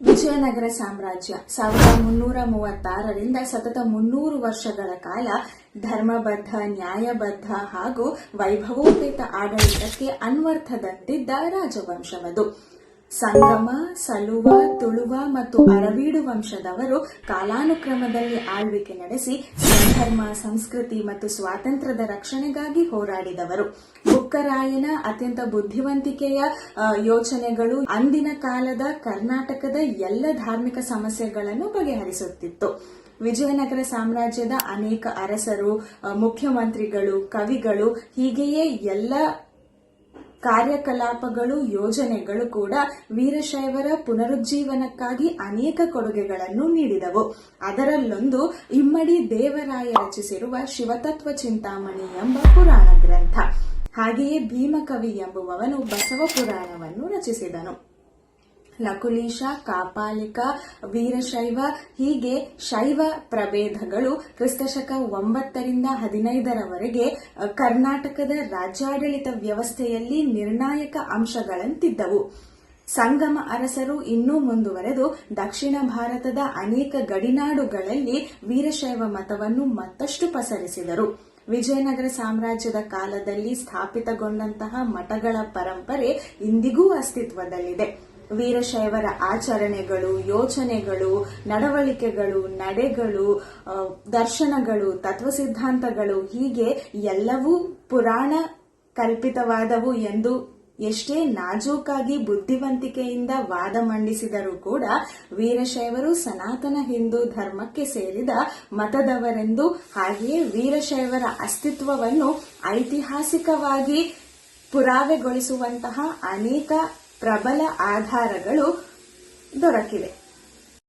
ವಿಜಯನಗರ ಸಾಮ್ರಾಜ್ಯ ಸಾವಿರದ ಮುನ್ನೂರ ಮೂವತ್ತಾರರಿಂದ ಸತತ ಮುನ್ನೂರು ವರ್ಷಗಳ ಕಾಲ ಧರ್ಮಬದ್ಧ, ನ್ಯಾಯಬದ್ಧ ಹಾಗೂ ವೈಭವೋಪೇತ ಆಡಳಿತಕ್ಕೆ ಅನ್ವರ್ಥದಂತಿದ್ದ ರಾಜವಂಶವದು. ಸಂಗಮ, ಸಲುವ, ತುಳುವ ಮತ್ತು ಅರವೀಡು ವಂಶದವರು ಕಾಲಾನುಕ್ರಮದಲ್ಲಿ ಆಳ್ವಿಕೆ ನಡೆಸಿ ಧರ್ಮ ಸಂಸ್ಕೃತಿ ಮತ್ತು ಸ್ವಾತಂತ್ರ್ಯದ ರಕ್ಷಣೆಗಾಗಿ ಹೋರಾಡಿದವರು. ಬುಕ್ಕರಾಯನ ಅತ್ಯಂತ ಬುದ್ಧಿವಂತಿಕೆಯ ಯೋಚನೆಗಳು ಅಂದಿನ ಕಾಲದ ಕರ್ನಾಟಕದ ಎಲ್ಲ ಧಾರ್ಮಿಕ ಸಮಸ್ಯೆಗಳನ್ನು ಬಗೆಹರಿಸುತ್ತಿತ್ತು. ವಿಜಯನಗರ ಸಾಮ್ರಾಜ್ಯದ ಅನೇಕ ಅರಸರು ಮುಖ್ಯಮಂತ್ರಿಗಳು, ಕವಿಗಳು ಹೀಗೆಯೇ ಎಲ್ಲ ಕಾರ್ಯಕಲಾಪಗಳು, ಯೋಜನೆಗಳು ಕೂಡ ವೀರಶೈವರ ಪುನರುಜ್ಜೀವನಕ್ಕಾಗಿ ಅನೇಕ ಕೊಡುಗೆಗಳನ್ನು ನೀಡಿದವು. ಅದರಲ್ಲೊಂದು ಇಮ್ಮಡಿ ದೇವರಾಯ ರಚಿಸಿರುವ ಶಿವತತ್ವ ಚಿಂತಾಮಣಿ ಎಂಬ ಪುರಾಣ ಗ್ರಂಥ. ಹಾಗೆಯೇ ಭೀಮಕವಿ ಎಂಬುವವನು ಬಸವ ಪುರಾಣವನ್ನು ರಚಿಸಿದನು. ಲಕುಲೀಶ ಕಾಪಾಲಿಕ, ವೀರಶೈವ ಹೀಗೆ ಶೈವ ಪ್ರಭೇದಗಳು ಕ್ರಿಸ್ತಶಕ ಒಂಬತ್ತರಿಂದ ಹದಿನೈದರವರೆಗೆ ಕರ್ನಾಟಕದ ರಾಜ್ಯಾಡಳಿತ ವ್ಯವಸ್ಥೆಯಲ್ಲಿ ನಿರ್ಣಾಯಕ ಅಂಶಗಳಂತಿದ್ದವು. ಸಂಗಮ ಅರಸರು ಇನ್ನೂ ಮುಂದುವರೆದು ದಕ್ಷಿಣ ಭಾರತದ ಅನೇಕ ಗಡಿನಾಡುಗಳಲ್ಲಿ ವೀರಶೈವ ಮತವನ್ನು ಮತ್ತಷ್ಟು ಪಸರಿಸಿದರು. ವಿಜಯನಗರ ಸಾಮ್ರಾಜ್ಯದ ಕಾಲದಲ್ಲಿ ಸ್ಥಾಪಿತಗೊಂಡಂತಹ ಮಠಗಳ ಪರಂಪರೆ ಇಂದಿಗೂ ಅಸ್ತಿತ್ವದಲ್ಲಿದೆ. ವೀರಶೈವರ ಆಚರಣೆಗಳು, ಯೋಚನೆಗಳು, ನಡವಳಿಕೆಗಳು, ನಡೆಗಳು ದರ್ಶನಗಳು ತತ್ವ ಸಿದ್ಧಾಂತಗಳು ಹೀಗೆ ಎಲ್ಲವೂ ಪುರಾಣ ಕಲ್ಪಿತವಾದವು ಎಂದು ಎಷ್ಟೇ ನಾಜೂಕಾಗಿ ಬುದ್ಧಿವಂತಿಕೆಯಿಂದ ವಾದ ಮಂಡಿಸಿದರೂ ಕೂಡ ವೀರಶೈವರು ಸನಾತನ ಹಿಂದೂ ಧರ್ಮಕ್ಕೆ ಸೇರಿದ ಮತದವರೆಂದು ಹಾಗೆಯೇ ವೀರಶೈವರ ಅಸ್ತಿತ್ವವನ್ನು ಐತಿಹಾಸಿಕವಾಗಿ ಪುರಾವೆಗೊಳಿಸುವಂತಹ ಅನೇಕ ಪ್ರಬಲ ಆಧಾರಗಳು ದೊರಕಿವೆ.